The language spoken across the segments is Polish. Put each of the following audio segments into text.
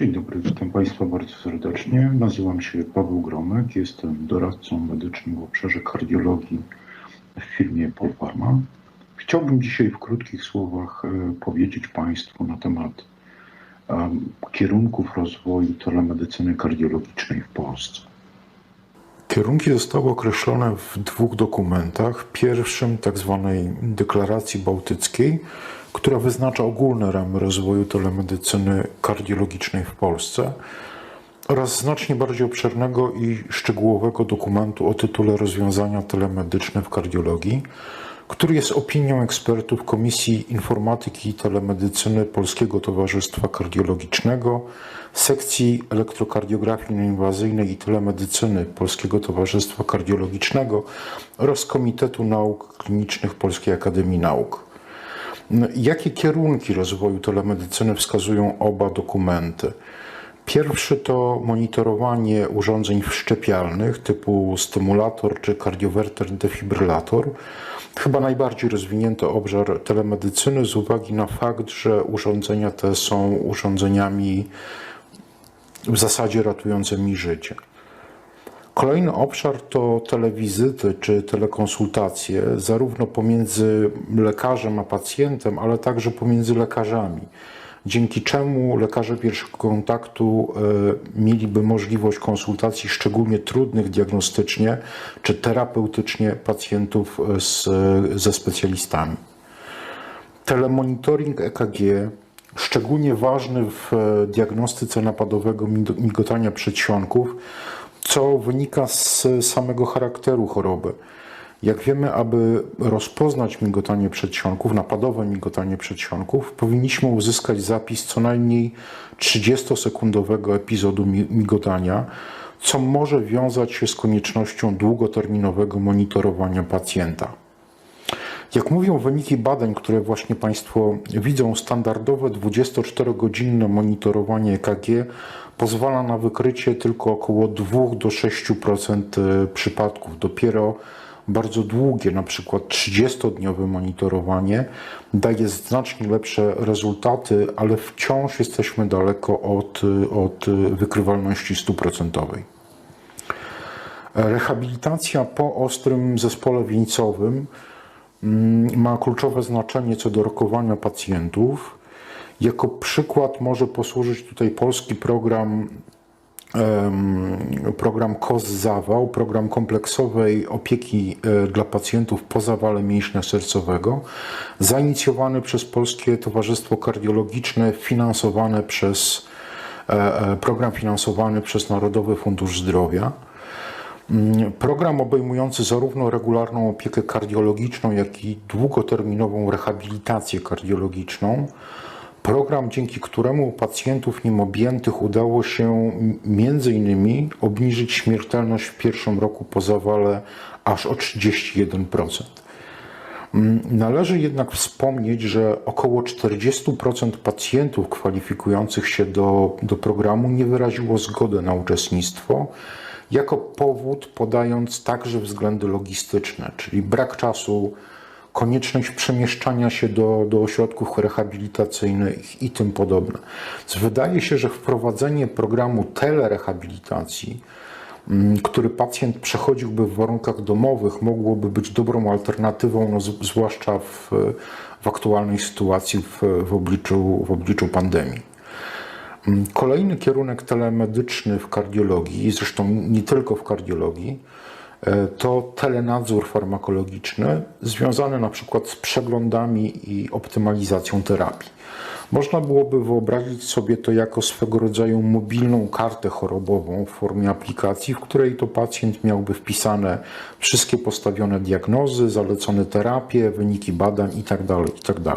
Dzień dobry, witam Państwa bardzo serdecznie. Nazywam się Paweł Gromek, jestem doradcą medycznym w obszarze kardiologii w firmie Polpharma. Chciałbym dzisiaj w krótkich słowach e, powiedzieć Państwu na temat em, kierunków rozwoju telemedycyny kardiologicznej w Polsce. Kierunki zostały określone w dwóch dokumentach. Pierwszym, tak zwanej deklaracji bałtyckiej, która wyznacza ogólne ramy rozwoju telemedycyny kardiologicznej w Polsce, oraz znacznie bardziej obszernego i szczegółowego dokumentu o tytule Rozwiązania telemedyczne w kardiologii, który jest opinią ekspertów Komisji Informatyki i Telemedycyny Polskiego Towarzystwa Kardiologicznego, sekcji elektrokardiografii nieinwazyjnej i telemedycyny Polskiego Towarzystwa Kardiologicznego oraz Komitetu Nauk Klinicznych Polskiej Akademii Nauk. Jakie kierunki rozwoju telemedycyny wskazują oba dokumenty? Pierwszy to monitorowanie urządzeń wszczepialnych typu stymulator czy kardiowerter defibrylator. Chyba najbardziej rozwinięty obszar telemedycyny z uwagi na fakt, że urządzenia te są urządzeniami w zasadzie ratującymi życie. Kolejny obszar to telewizyty czy telekonsultacje, zarówno pomiędzy lekarzem a pacjentem, ale także pomiędzy lekarzami. Dzięki czemu lekarze pierwszego kontaktu e, mieliby możliwość konsultacji szczególnie trudnych diagnostycznie czy terapeutycznie pacjentów e, z, ze specjalistami. Telemonitoring EKG, szczególnie ważny w e, diagnostyce napadowego mig- migotania przedsionków, co wynika z samego charakteru choroby. Jak wiemy, aby rozpoznać migotanie przedsionków, napadowe migotanie przedsionków, powinniśmy uzyskać zapis co najmniej 30-sekundowego epizodu mi- migotania, co może wiązać się z koniecznością długoterminowego monitorowania pacjenta. Jak mówią wyniki badań, które właśnie Państwo widzą, standardowe 24-godzinne monitorowanie EKG pozwala na wykrycie tylko około 2 do 6% przypadków. Dopiero bardzo długie, na przykład 30-dniowe monitorowanie daje znacznie lepsze rezultaty, ale wciąż jesteśmy daleko od, od wykrywalności stuprocentowej. Rehabilitacja po ostrym zespole wieńcowym mm, ma kluczowe znaczenie co do rokowania pacjentów. Jako przykład może posłużyć tutaj polski program, program KOS-Zawał, program kompleksowej opieki e, dla pacjentów po zawale mięśnia sercowego, zainicjowany przez Polskie Towarzystwo Kardiologiczne, finansowane przez e, e, program finansowany przez Narodowy Fundusz Zdrowia. Mm, Program obejmujący zarówno regularną opiekę kardiologiczną, jak i długoterminową rehabilitację kardiologiczną. Program, dzięki któremu pacjentów nim objętych udało się m- między innymi obniżyć śmiertelność w pierwszym roku po zawale aż o 31%. Mm, Należy jednak wspomnieć, że około 40% pacjentów kwalifikujących się do, do programu nie wyraziło zgody na uczestnictwo, jako powód podając także względy logistyczne, czyli brak czasu, konieczność przemieszczania się do, do ośrodków rehabilitacyjnych i tym podobne. Więc wydaje się, że wprowadzenie programu telerehabilitacji mm, który pacjent przechodziłby w warunkach domowych, mogłoby być dobrą alternatywą, no, zwłaszcza w, w aktualnej sytuacji w, w, obliczu, w obliczu pandemii. Mm, Kolejny kierunek telemedyczny w kardiologii, zresztą nie tylko w kardiologii, to telenadzór farmakologiczny związany na przykład z przeglądami i optymalizacją terapii. Można byłoby wyobrazić sobie to jako swego rodzaju mobilną kartę chorobową w formie aplikacji, w której to pacjent miałby wpisane wszystkie postawione diagnozy, zalecone terapie, wyniki badań itd. itd.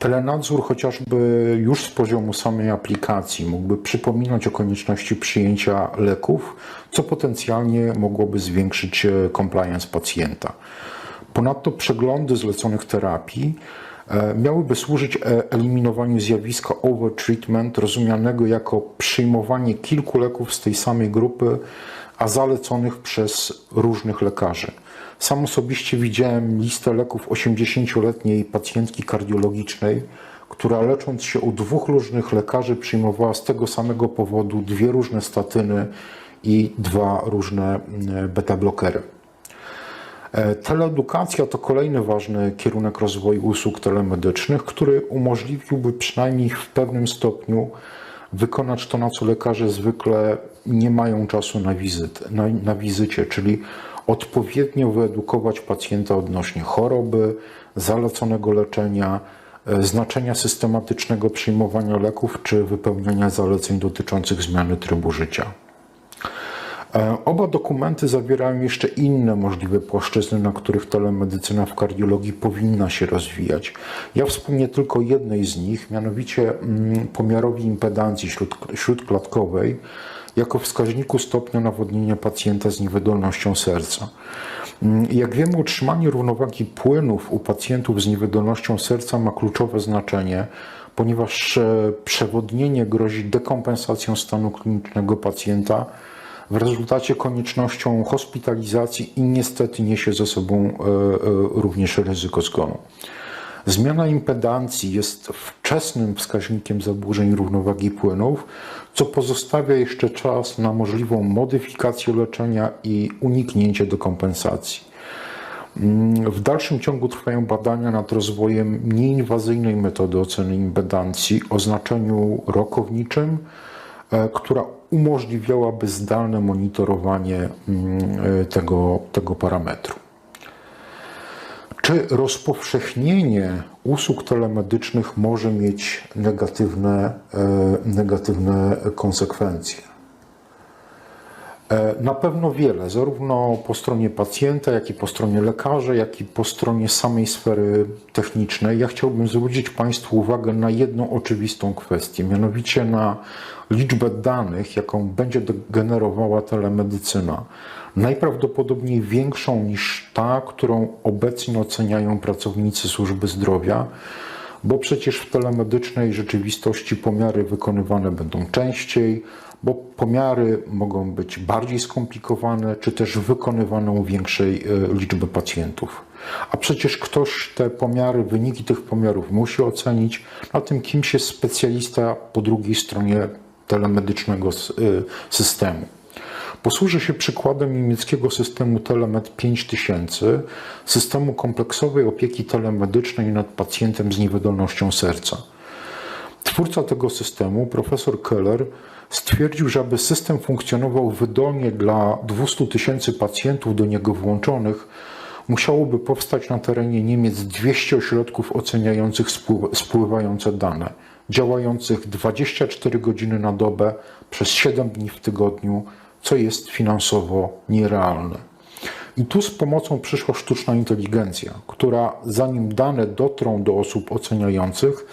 Telenadzór chociażby już z poziomu samej aplikacji mógłby przypominać o konieczności przyjęcia leków, co potencjalnie mogłoby zwiększyć e, compliance pacjenta. Ponadto przeglądy zleconych terapii e, miałyby służyć e, eliminowaniu zjawiska overtreatment, rozumianego jako przyjmowanie kilku leków z tej samej grupy, a zaleconych przez różnych lekarzy. Sam osobiście widziałem listę leków 80-letniej pacjentki kardiologicznej, która lecząc się u dwóch różnych lekarzy przyjmowała z tego samego powodu dwie różne statyny i dwa różne beta-blokery. E, teleedukacja to kolejny ważny kierunek rozwoju usług telemedycznych, który umożliwiłby przynajmniej w pewnym stopniu wykonać to, na co lekarze zwykle nie mają czasu na, wizyt, na, na wizycie, czyli odpowiednio wyedukować pacjenta odnośnie choroby, zaleconego leczenia, e, znaczenia systematycznego przyjmowania leków czy wypełniania zaleceń dotyczących zmiany trybu życia. E, oba dokumenty zawierają jeszcze inne możliwe płaszczyzny, na których telemedycyna w kardiologii powinna się rozwijać. Ja wspomnę tylko jednej z nich, mianowicie mm, pomiarowi impedancji śródklatkowej jako wskaźniku stopnia nawodnienia pacjenta z niewydolnością serca. Mm, jak wiemy, utrzymanie równowagi płynów u pacjentów z niewydolnością serca ma kluczowe znaczenie, ponieważ e, przewodnienie grozi dekompensacją stanu klinicznego pacjenta w rezultacie koniecznością hospitalizacji i niestety niesie ze sobą e, e, również ryzyko zgonu. Zmiana impedancji jest wczesnym wskaźnikiem zaburzeń równowagi płynów, co pozostawia jeszcze czas na możliwą modyfikację leczenia i uniknięcie dekompensacji. W dalszym ciągu trwają badania nad rozwojem nieinwazyjnej metody oceny impedancji o znaczeniu rokowniczym, e, która umożliwiałaby zdalne monitorowanie mm, e, tego, tego parametru. Czy rozpowszechnienie usług telemedycznych może mieć negatywne, e, negatywne konsekwencje? E, na pewno wiele, zarówno po stronie pacjenta, jak i po stronie lekarza, jak i po stronie samej sfery technicznej. Ja chciałbym zwrócić Państwu uwagę na jedną oczywistą kwestię, mianowicie na liczbę danych, jaką będzie generowała telemedycyna. Najprawdopodobniej większą niż ta, którą obecnie oceniają pracownicy służby zdrowia bo przecież w telemedycznej rzeczywistości pomiary wykonywane będą częściej, bo pomiary mogą być bardziej skomplikowane, czy też wykonywane u większej e, liczby pacjentów. A przecież ktoś te pomiary, wyniki tych pomiarów musi ocenić, na tym kimś jest specjalista po drugiej stronie telemedycznego e, systemu. Posłużę się przykładem niemieckiego systemu Telemed 5000, systemu kompleksowej opieki telemedycznej nad pacjentem z niewydolnością serca. Twórca tego systemu, profesor Keller, stwierdził, że aby system funkcjonował wydolnie dla 200 tysięcy pacjentów do niego włączonych, musiałoby powstać na terenie Niemiec 200 ośrodków oceniających spływające dane, działających 24 godziny na dobę przez 7 dni w tygodniu, co jest finansowo nierealne. I tu z pomocą przyszła sztuczna inteligencja, która zanim dane dotrą do osób oceniających,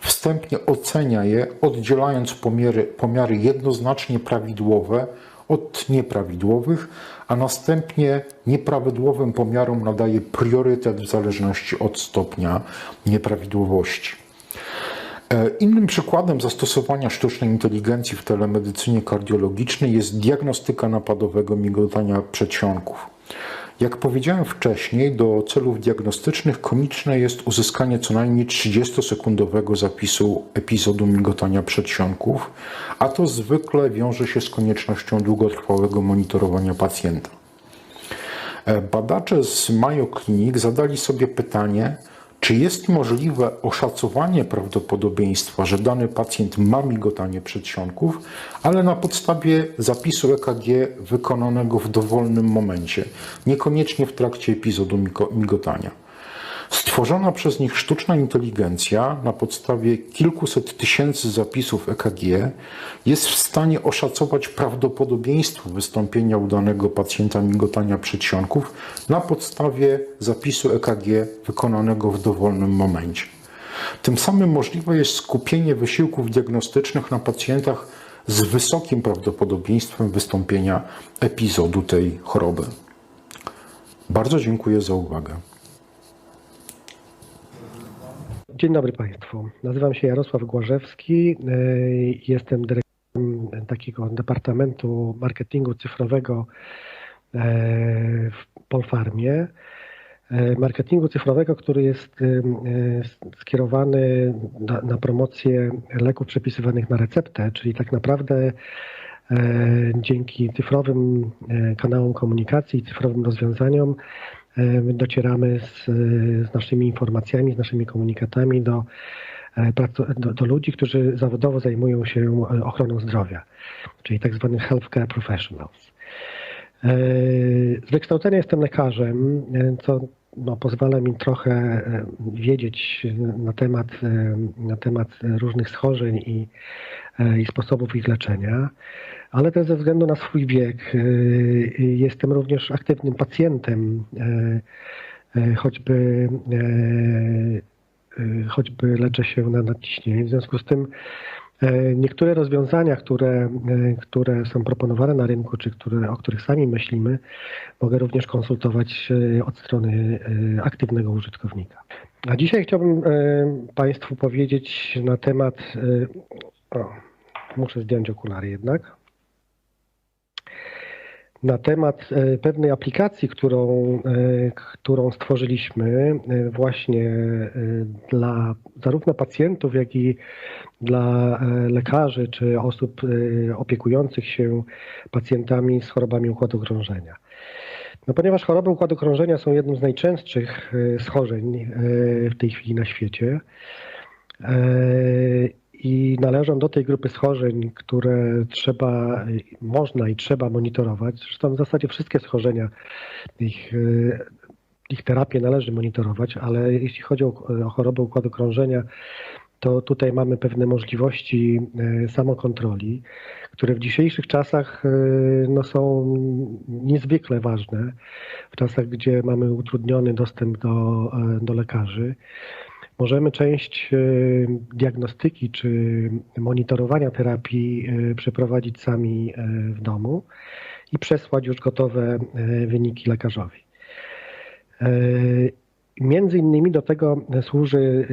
wstępnie ocenia je, oddzielając pomiary, pomiary jednoznacznie prawidłowe od nieprawidłowych, a następnie nieprawidłowym pomiarom nadaje priorytet w zależności od stopnia nieprawidłowości. E, innym przykładem zastosowania sztucznej inteligencji w telemedycynie kardiologicznej jest diagnostyka napadowego migotania przedsionków. Jak powiedziałem wcześniej, do celów diagnostycznych konieczne jest uzyskanie co najmniej 30-sekundowego zapisu epizodu migotania przedsionków, a to zwykle wiąże się z koniecznością długotrwałego monitorowania pacjenta. E, badacze z Mayo Clinic zadali sobie pytanie, czy jest możliwe oszacowanie prawdopodobieństwa, że dany pacjent ma migotanie przedsionków, ale na podstawie zapisu EKG wykonanego w dowolnym momencie, niekoniecznie w trakcie epizodu migotania? Stworzona przez nich sztuczna inteligencja na podstawie kilkuset tysięcy zapisów EKG jest w stanie oszacować prawdopodobieństwo wystąpienia u danego pacjenta migotania przedsionków na podstawie zapisu EKG wykonanego w dowolnym momencie. Tym samym możliwe jest skupienie wysiłków diagnostycznych na pacjentach z wysokim prawdopodobieństwem wystąpienia epizodu tej choroby. Bardzo dziękuję za uwagę. Dzień dobry Państwu. Nazywam się Jarosław Głażewski. E, jestem dyrektorem takiego Departamentu Marketingu Cyfrowego e, w Polfarmie. e, marketingu cyfrowego, który jest skierowany na, na promocję leków przepisywanych na receptę, czyli tak naprawdę dzięki cyfrowym kanałom komunikacji, cyfrowym rozwiązaniom docieramy z, z naszymi informacjami, z naszymi komunikatami do, e, do, do ludzi, którzy zawodowo zajmują się e, ochroną zdrowia, czyli tak zwanych healthcare professionals. E, Z wykształcenia jestem lekarzem, e, co no, pozwala mi trochę e, wiedzieć na temat, e, na temat różnych schorzeń i, e, i sposobów ich leczenia, ale też ze względu na swój wiek e, jestem również aktywnym pacjentem, e, choćby, choćby leczę się na nadciśnienie. W związku z tym Niektóre rozwiązania, które, które są proponowane na rynku, czy które, o których sami myślimy, mogę również konsultować od strony aktywnego użytkownika. A dzisiaj chciałbym Państwu powiedzieć na temat. O, muszę zdjąć okulary jednak. Na temat e, pewnej aplikacji, którą, e, którą stworzyliśmy e, właśnie dla zarówno pacjentów, jak i dla lekarzy czy osób opiekujących się pacjentami z chorobami układu krążenia. No, ponieważ choroby układu krążenia są jednym z najczęstszych schorzeń w tej chwili na świecie i należą do tej grupy schorzeń, które trzeba, można i trzeba monitorować. Zresztą w zasadzie wszystkie schorzenia, ich, ich terapię należy monitorować, ale jeśli chodzi o, o chorobę układu krążenia, to tutaj mamy pewne możliwości e, samokontroli, które w dzisiejszych czasach e, no, są niezwykle ważne. W czasach, gdzie mamy utrudniony dostęp do, e, do lekarzy, możemy część e, diagnostyki czy monitorowania terapii e, przeprowadzić sami e, w domu i przesłać już gotowe wyniki lekarzowi. Między innymi do tego służy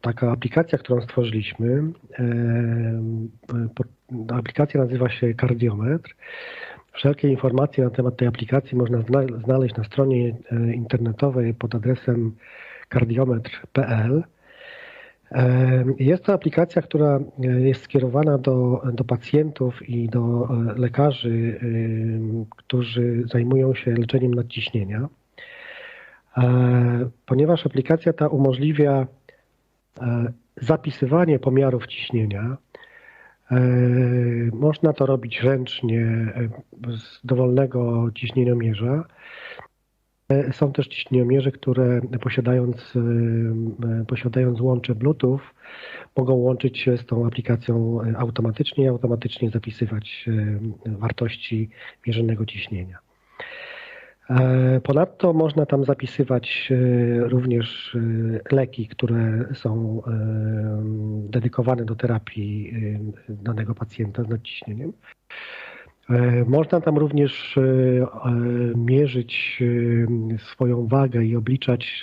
taka aplikacja, którą stworzyliśmy. Aplikacja nazywa się Kardiometr. Wszelkie informacje na temat tej aplikacji można zna- znaleźć na stronie internetowej pod adresem kardiometr.pl. Jest to aplikacja, która e, jest skierowana do, do pacjentów i do e, lekarzy, którzy zajmują się leczeniem nadciśnienia. E, ponieważ aplikacja ta umożliwia zapisywanie pomiarów ciśnienia. Można to robić ręcznie z dowolnego ciśnieniomierza. E, Są też ciśnieniomierze, które posiadając, e, posiadając łącze Bluetooth mogą łączyć się z tą aplikacją e, automatycznie i automatycznie zapisywać e, wartości mierzonego ciśnienia. E, Ponadto można tam zapisywać e, również e, leki, które są e, dedykowane do terapii e, danego pacjenta z nadciśnieniem. E, Można tam również e, e, mierzyć swoją wagę i obliczać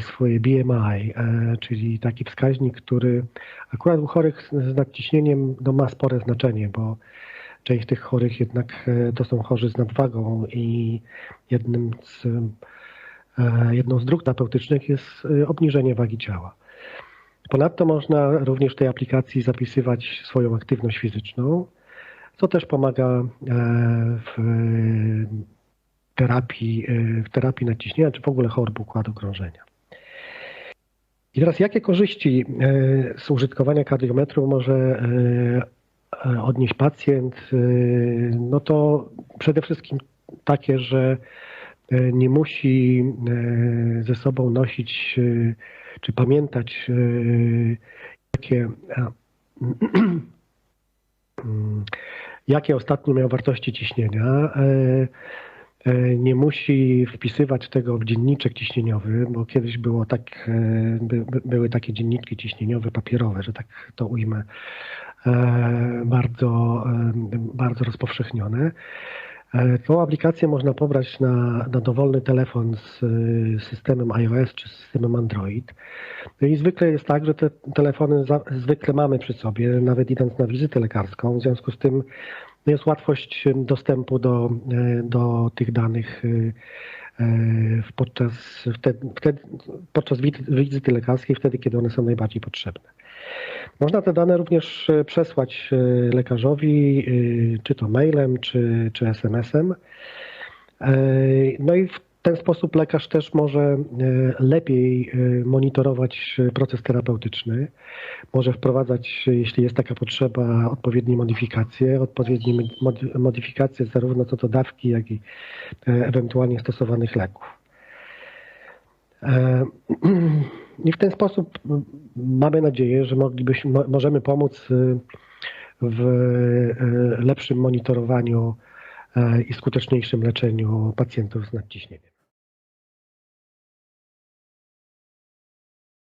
swoje BMI, czyli taki wskaźnik, który akurat u chorych z nadciśnieniem no, ma spore znaczenie, bo część tych chorych jednak to są chorzy z nadwagą i jednym z, jedną z dróg terapeutycznych jest obniżenie wagi ciała. Ponadto można również w tej aplikacji zapisywać swoją aktywność fizyczną, co też pomaga e, w terapii, e, w terapii nadciśnienia czy w ogóle chorób układu krążenia. I teraz jakie korzyści e, z użytkowania kardiometru może e, e, odnieść pacjent? E, No to przede wszystkim takie, że e, nie musi e, ze sobą nosić e, czy pamiętać, e, jakie, mm, jakie ostatnio miał wartości ciśnienia. E, e, Nie musi wpisywać tego w dzienniczek ciśnieniowy, bo kiedyś było tak, e, by, by, były takie dzienniki ciśnieniowe papierowe, że tak to ujmę, bardzo, bardzo rozpowszechnione. E, Tą aplikację można pobrać na, na dowolny telefon z systemem iOS czy systemem Android. No i zwykle jest tak, że te telefony za, zwykle mamy przy sobie, nawet idąc na wizytę lekarską. W związku z tym jest łatwość dostępu do, e, do tych danych e, podczas, wtedy, podczas wizy- wizyty lekarskiej, wtedy, kiedy one są najbardziej potrzebne. Można te dane również e, przesłać e, lekarzowi, e, czy to mailem, czy, czy SMS-em. No i w ten sposób lekarz też może lepiej monitorować proces terapeutyczny, może wprowadzać, jeśli jest taka potrzeba, odpowiednie modyfikacje, odpowiednie mody- modyfikacje zarówno co do dawki, jak i ewentualnie stosowanych leków. E, I w ten sposób mamy nadzieję, że moglibyśmy, mo- możemy pomóc e, w e, lepszym monitorowaniu e, i skuteczniejszym leczeniu pacjentów z nadciśnieniem.